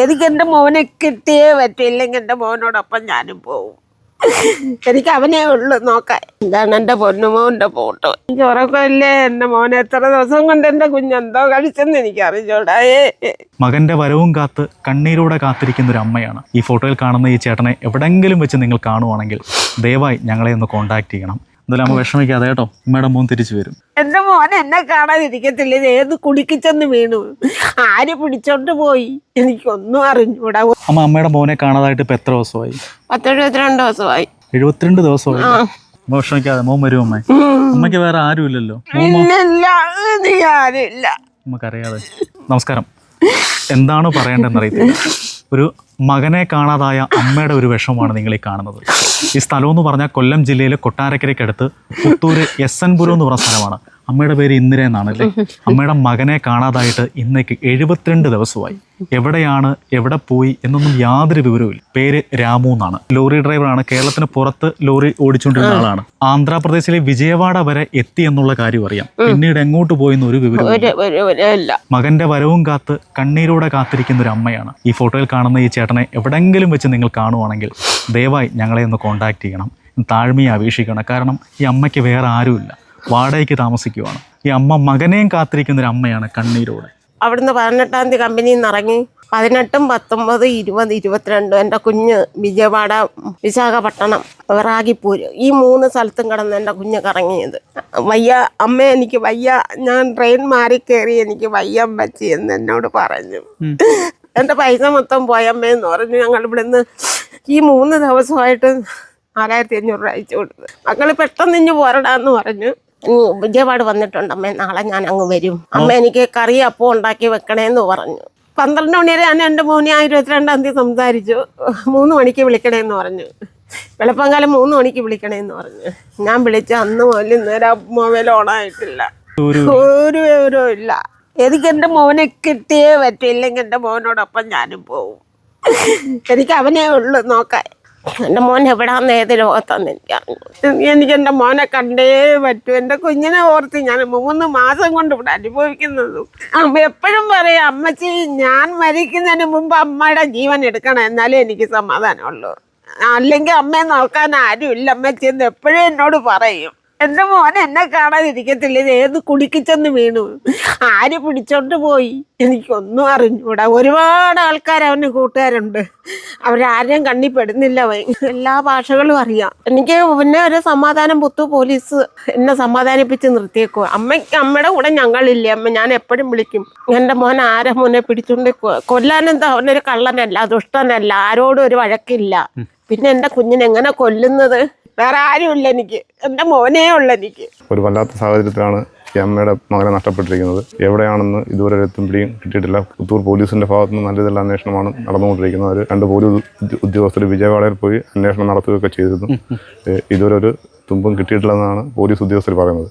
എനിക്ക് എന്റെ മോനെ കിട്ടിയേ പറ്റില്ലെങ്കിൽ എന്റെ മോനോടൊപ്പം ഞാനും പോവും. എനിക്ക് അവനെ ഉള്ളു നോക്കാൻ. എന്താണ് എന്റെ പൊന്നുമോന്റെ ഫോട്ടോ. ഉറക്കമില്ലേ? എന്റെ മോൻ എത്ര ദിവസം കൊണ്ട് എന്റെ കുഞ്ഞെന്തോ കഴിച്ചെന്ന് എനിക്ക് അറിഞ്ഞോടായേ. മകന്റെ വരവും കാത്ത് കണ്ണീരോടെ കാത്തിരിക്കുന്ന ഒരു അമ്മയാണ്. ഈ ഫോട്ടോയിൽ കാണുന്ന ഈ ചേട്ടനെ എവിടെങ്കിലും വെച്ച് നിങ്ങൾ കാണുവാണെങ്കിൽ ദയവായി ഞങ്ങളെ ഒന്ന് കോൺടാക്ട് ചെയ്യണം. എന്തായാലും അമ്മ വിഷമിക്കാതെ കേട്ടോ. ഉമ്മയുടെ മോൻ തിരിച്ചു വരും. എന്റെ മോൻ എന്നെ കാണാതിരിക്കത്തില്ല. ഇത് ഏത് കുടിക്കിച്ചെന്ന് വീണു. ആര് പിടിച്ചോണ്ട് പോയി? എനിക്കൊന്നും അറിഞ്ഞൂടാ. അമ്മ അമ്മയുടെ മോനെ കാണാതായിട്ട് ഇപ്പൊ എത്ര ദിവസമായി? പത്തെഴുപത്തിരണ്ട് ദിവസമായി. എഴുപത്തിരണ്ട് ദിവസമായി അമ്മ വിഷമിക്കാതെ മോൻ വരും അമ്മ. അമ്മയ്ക്ക് വേറെ ആരും ഇല്ലല്ലോ ഇല്ലില്ല നീ ആരില്ല നമുക്കറിയാതെ നമസ്കാരം. എന്താണോ പറയേണ്ടതെന്ന് അറിയത്തില്ല. ഒരു മകനെ കാണാതായ അമ്മയുടെ ഒരു വിഷമമാണ് നിങ്ങൾ ഈ കാണുന്നത്. ഈ സ്ഥലം എന്ന് പറഞ്ഞാൽ കൊല്ലം ജില്ലയിലെ കൊട്ടാരക്കരയ്ക്കടുത്ത് പുത്തൂര് എസ് എൻ പുരം എന്ന് പറഞ്ഞ സ്ഥലമാണ്. അമ്മയുടെ പേര് ഇന്ദിര എന്നാണ് അല്ലേ? അമ്മയുടെ മകനെ കാണാതായിട്ട് ഇന്നേക്ക് എഴുപത്തിരണ്ട് ദിവസമായി. എവിടെയാണ് എവിടെ പോയി എന്നൊന്നും യാതൊരു വിവരവുമില്ല. പേര് രാമു എന്നാണ്. ലോറി ഡ്രൈവറാണ് കേരളത്തിന് പുറത്ത് ലോറി ഓടിച്ചുകൊണ്ടിരുന്ന ആളാണ്. ആന്ധ്രാപ്രദേശിലെ വിജയവാഡ വരെ എത്തി എന്നുള്ള കാര്യം അറിയാം. പിന്നീട് എങ്ങോട്ട് പോയി എന്നൊരു വിവരവും ഇല്ല. മകന്റെ വരവും കാത്ത് കണ്ണീരോടെ കാത്തിരിക്കുന്ന ഒരു അമ്മയാണ്. ഈ ഫോട്ടോയിൽ കാണുന്ന ഈ ചേട്ടനെ എവിടെങ്കിലും വെച്ച് നിങ്ങൾ കാണുവാണെങ്കിൽ ദയവായി ഞങ്ങളെ ഒന്ന് കോൺടാക്ട് ചെയ്യണം. താഴ്മയെ അപേക്ഷിക്കണം. കാരണം ഈ അമ്മയ്ക്ക് വേറെ ആരുമില്ല. വാടകയ്ക്ക് താമസിക്കുവാണ്. ഈ അമ്മ മകനെയും കാത്തിരിക്കുന്ന ഒരു അമ്മയാണ് കണ്ണീരോടെ. അവിടുന്ന് പതിനെട്ടാം തീയതി കമ്പനിയിൽ നിന്ന് ഇറങ്ങി പതിനെട്ടും പത്തൊമ്പത് ഇരുപത് ഇരുപത്തിരണ്ടും എന്റെ കുഞ്ഞ് വിജയവാഡ വിശാഖപട്ടണം റാഗിപ്പൂര് ഈ മൂന്ന് സ്ഥലത്തും കിടന്ന് എന്റെ കുഞ്ഞ് കറങ്ങിയത്. വയ്യ അമ്മ എനിക്ക് വയ്യ ഞാൻ ട്രെയിൻ മാറി കയറി എനിക്ക് വയ്യാൻ പറ്റി എന്ന് എന്നോട് പറഞ്ഞു. എന്റെ പൈസ മൊത്തം പോയമ്മയെന്ന് പറഞ്ഞു. ഞങ്ങൾ ഇവിടുന്ന് ഈ മൂന്ന് ദിവസമായിട്ട് നാലായിരത്തി അഞ്ഞൂറ് രൂപ അയച്ചു കൊടുത്തത് മക്കൾ പെട്ടെന്ന് ഇഞ്ഞ് പോരടാന്ന് പറഞ്ഞു. വിജയപാട് വന്നിട്ടുണ്ട്. അമ്മ നാളെ ഞാൻ അങ്ങ് വരും. അമ്മ എനിക്ക് കറി അപ്പം ഉണ്ടാക്കി വെക്കണേന്ന് പറഞ്ഞു. പന്ത്രണ്ട് മണി വരെ ഞാൻ എന്റെ മോനെ ആ ഇരുപത്തിരണ്ടാം തീയതി സംസാരിച്ചു. മൂന്ന് മണിക്ക് വിളിക്കണേന്ന് പറഞ്ഞു. വെളുപ്പങ്കാലം മൂന്ന് മണിക്ക് വിളിക്കണേന്ന് പറഞ്ഞു. ഞാൻ വിളിച്ച അന്ന് മുതൽ ഇന്നേരം മൊബൈൽ ഓണായിട്ടില്ല ഒരു വിവരവും ഇല്ല. എനിക്ക് എന്റെ മോനെ കിട്ടിയേ പറ്റില്ലെങ്കിൽ എന്റെ മോനോടൊപ്പം ഞാനും പോവും. എനിക്ക് അവനേ ഉള്ളു നോക്കാൻ. എന്റെ മോൻ എവിടാന്ന് ഏത് ലോകത്താന്ന് എനിക്ക് അറിഞ്ഞു എനിക്ക് എന്റെ മോനെ കണ്ടേ പറ്റൂ. എന്റെ കുഞ്ഞിനെ ഓർത്ത് ഞാൻ മൂന്ന് മാസം കൊണ്ട് ഇവിടെ അനുഭവിക്കുന്നത്. അമ്മ എപ്പോഴും പറയും അമ്മച്ചി ഞാൻ മരിക്കുന്നതിന് മുമ്പ് അമ്മയുടെ ജീവൻ എടുക്കണം എന്നാലേ എനിക്ക് സമാധാനമുള്ളൂ. അല്ലെങ്കിൽ അമ്മയെ നോക്കാൻ ആരുമില്ല. അമ്മച്ചി എന്ന് എപ്പോഴും എന്നോട് പറയും. എന്റെ മോൻ എന്നെ കാണാതിരിക്കത്തില്ല. ഇത് ഏത് കുടിക്കിച്ചെന്ന് വീണു. ആര് പിടിച്ചോണ്ട് പോയി? എനിക്കൊന്നും അറിഞ്ഞൂടാ. ഒരുപാട് ആൾക്കാർ അവന് കൂട്ടുകാരുണ്ട്. അവരാരെയും കണ്ണി പെടുന്നില്ല. എല്ലാ ഭാഷകളും അറിയാം. എനിക്ക് പിന്നെ ഒരു സമാധാനം പുത്തു. പോലീസ് എന്നെ സമാധാനിപ്പിച്ച് നിർത്തിയേക്കുക അമ്മയ്ക്ക് അമ്മയുടെ കൂടെ ഞങ്ങളില്ലേ. അമ്മ ഞാൻ എപ്പോഴും വിളിക്കും. എന്റെ മോൻ ആരെ മോനെ പിടിച്ചോണ്ട് കൊല്ലാനെന്താ? അവനൊരു കള്ളനല്ല ദുഷ്ടനല്ല. ആരോടും ഒരു വഴക്കില്ല. പിന്നെ എന്റെ കുഞ്ഞിനെങ്ങനെ കൊല്ലുന്നത്? വേറെ ആരുമില്ല എനിക്ക്. എന്റെ മോനേ ഉള്ളു എനിക്ക്. ഒരു വല്ലാത്ത സാഹചര്യത്തിലാണ് ഈ അമ്മയുടെ മകനെ നഷ്ടപ്പെട്ടിരിക്കുന്നത്. എവിടെയാണെന്ന് ഇതുവരെ ഒരു എത്തും പിടിയും കിട്ടിയിട്ടില്ല. പുത്തൂർ പോലീസിന്റെ ഭാഗത്തു നിന്ന് നല്ല രീതിയിലുള്ള അന്വേഷണമാണ് നടന്നുകൊണ്ടിരിക്കുന്നത്. അവർ രണ്ട് പോലീസ് ഉദ്യ- ഉദ്യോഗസ്ഥർ വിജയവാഡയിൽ പോയി അന്വേഷണം നടത്തുകയൊക്കെ ചെയ്തിരുന്നു. ഇതുവരെ ഒരു തുമ്പും കിട്ടിയിട്ടില്ലെന്നാണ് പോലീസ് ഉദ്യോഗസ്ഥർ പറയുന്നത്.